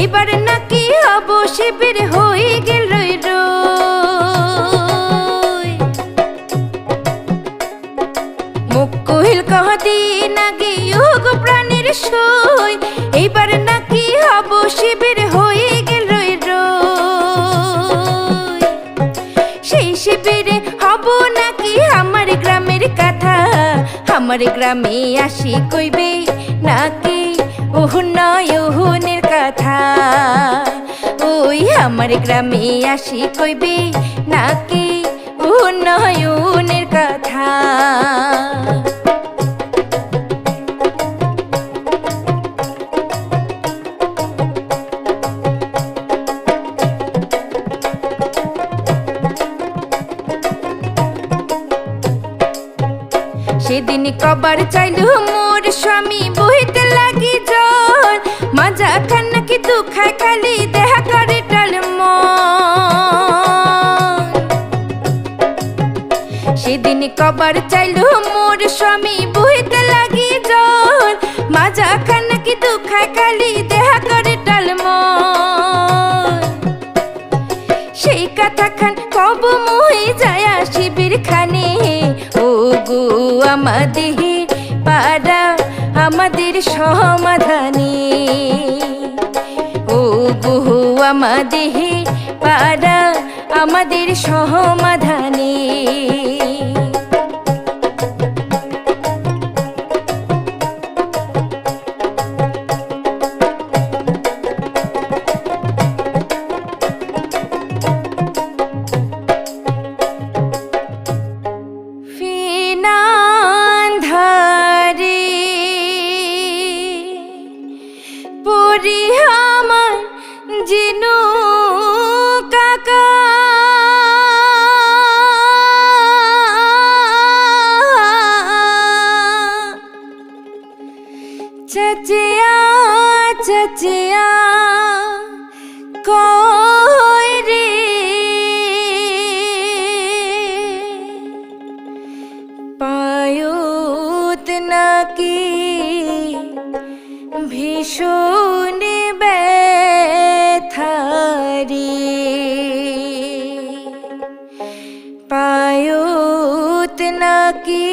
এইবার নাকি হব শিবির হয়ে গেল রই রই। মুখ কহিল কহদিন আগে ইয়োগ প্রাণীর সই এইবার নাকি হব শিবির হয়ে গেল রই সেই শিবিরে হব নাকি আমার গ্রামের কথা, আমার গ্রামে আসি কইবে নাকি উন্নয়নের কথা। ওই আমার গ্রামে আসি কইবে নাকি উন্নয়নের কথা? সেদিন কবার চাইলু মোর স্বামী বহিতে লাগি জল মাজা খালি দেহা। সেদিন কবার চাইলু মোর স্বামী বহিতে লাগি জল মাজা খান নাকি দুখায় খালি দেহা করে টাল সেই কথা খান কব মুই যায় শিবির খানে। ও গো আমাদের পাড়া, আমাদের সমাধানে আমাদের পাদা আমাদের সমাধানে চচিয়া কই রে পায়ুত নাকি ভীষণ ব্যথারি পায়ুত নাকি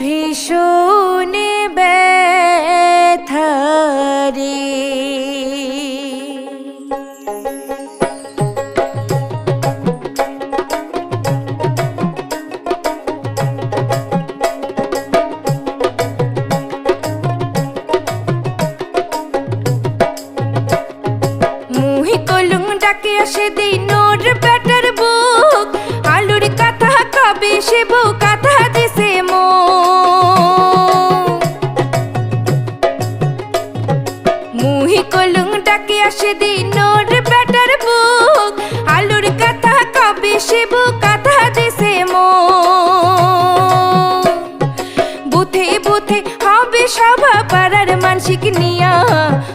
ভীষণ ডাকে আসে দেই নোর ব্যাটার বুক। আলুর কথা কবে সে বুক কথা দিছে মো মুহি কলুং ডাকে আসে দেই নোর ব্যাটার বুক। আলুর কথা কবে সে বউ নিয়া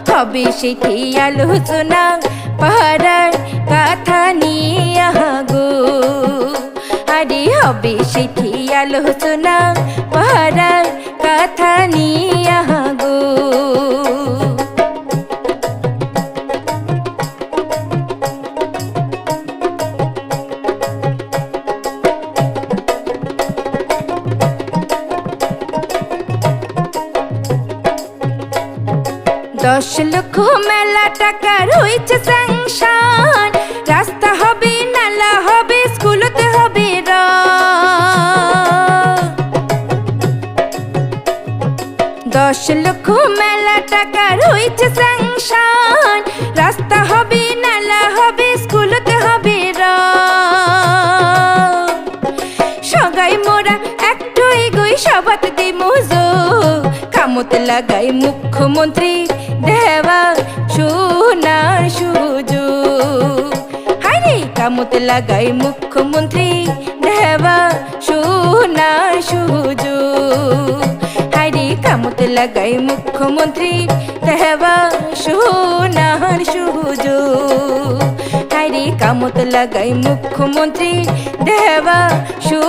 হবে সেটি আলোচনা। পাড়ার কথা নিয়া গো। আরে হবে সেটি আলোচনা। দশ লক্ষ মেলা টাকার হয়েছে স্যাংশন। রাস্তা হবে, নালা হবে, স্কুলতে হবে দশ লক্ষ মেলা টাকার হয়েছে স্যাংশন। রাস্তা হবে, নালা হবে, স্কুলতে হবে র। সগাই মোরা একটু এগোই সবাত দি মুজো কামত লাগাই মুখ্যমন্ত্রী দেওয়া সোনা সুজো। হাইরে কামত লাগাই মুখ্যমন্ত্রী। দেওয়া সোনা সুজো। হাইরে কামত লাগাই মুখ্যমন্ত্রী। দেওয়া সোনার সুজো। হাইরে কামত লাগাই মুখ্যমন্ত্রী। দেওয়া সু